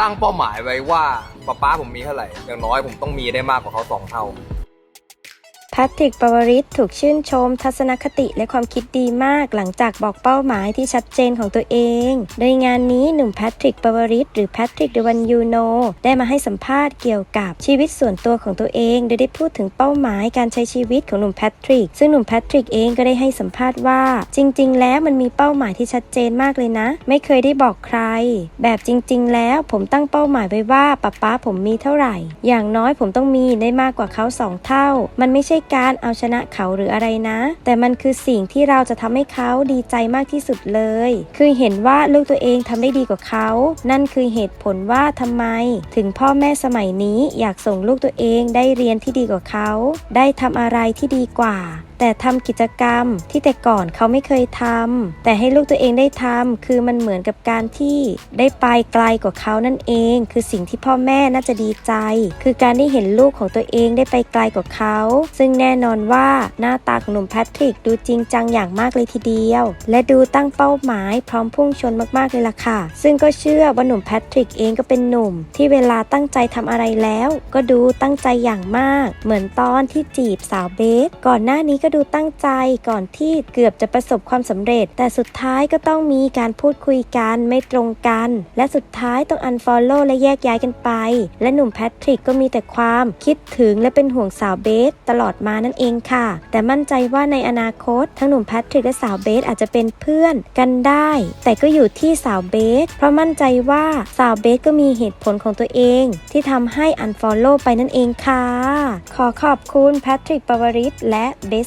ตั้งเป้าหมายไว้ว่าป๊าป๊าผมมีเท่าไหร่อย่างน้อยผมต้องมีได้มากกว่าเขาสองเท่า ทริก ปวริศถูกชื่นชม ทัศนคติและความคิดดีมากหลังจากบอกเป้าหมายที่ชัดเจนของตัวเอง โดยงานนี้หนุ่มแพทริก ปวริศหรือแพทริกเดวันยูโนได้มาให้สัมภาษณ์เกี่ยวกับชีวิตส่วนตัวของตัวเอง โดยได้พูดถึงเป้าหมายการใช้ชีวิตของหนุ่มแพทริก ซึ่งหนุ่มแพทริกเองก็ได้ให้สัมภาษณ์ว่า จริง ๆ แล้วมันมีเป้าหมายที่ชัดเจนมากเลยนะ ไม่เคยได้บอกใคร แบบจริง ๆ แล้วผมตั้งเป้าหมายไว้ว่าป๊าป๊าผมมีเท่าไหร่ อย่างน้อยผมต้องมีได้มากกว่าเขาสองเท่า มันไม่ใช่การเอาชนะเขาหรืออะไรนะ แต่มันคือสิ่งที่เราจะทำให้เขาดีใจมากที่สุดเลย คือเห็นว่าลูกตัวเองทำได้ดีกว่าเขา นั่นคือเหตุผลว่าทำไม ถึงพ่อแม่สมัยนี้อยากส่งลูกตัวเองได้เรียนที่ดีกว่าเขา ได้ทำอะไรที่ดีกว่า แต่ทำกิจกรรมที่แต่ก่อนเขาไม่เคยทำแต่ให้ลูกตัวเองได้ทำคือมันเหมือนกับการที่ได้ไปไกลกว่าเขานั่นเอง คือสิ่งที่พ่อแม่น่าจะดีใจ คือการได้เห็นลูกของตัวเองได้ไปไกลกว่าเขา ซึ่งแน่นอนว่าหน้าตาของหนุ่มแพทริกดูจริงจังอย่างมากเลยทีเดียว และดูตั้งเป้าหมายพร้อมพุ่งชนมากๆเลยล่ะค่ะ ซึ่งก็เชื่อว่าหนุ่มแพทริกเองก็เป็นหนุ่ม ที่เวลาตั้งใจทำอะไรแล้ว ก็ดูตั้งใจอย่างมาก เหมือนตอนที่จีบสาวเบสก่อนหน้านี้ก็ดูตั้งใจก่อนที่เกือบจะประสบความสำเร็จ แต่สุดท้ายก็ต้องมีการพูดคุยกันไม่ตรงกัน และสุดท้ายต้องอันฟอลโล่และแยกย้ายกันไป และหนุ่มแพทริกก็มีแต่ความคิดถึงและเป็นห่วงสาวเบสตลอดมานั่นเองค่ะ แต่มั่นใจว่าในอนาคต ทั้งหนุ่มแพทริกและสาวเบสอาจจะเป็นเพื่อนกันได้ แต่ก็อยู่ที่สาวเบส เพราะมั่นใจว่าสาวเบสก็มีเหตุผลของตัวเอง ที่ทำให้อันฟอลโล่ไปนั่นเองค่ะ ขอขอบคุณแพทริกปวริศและเบส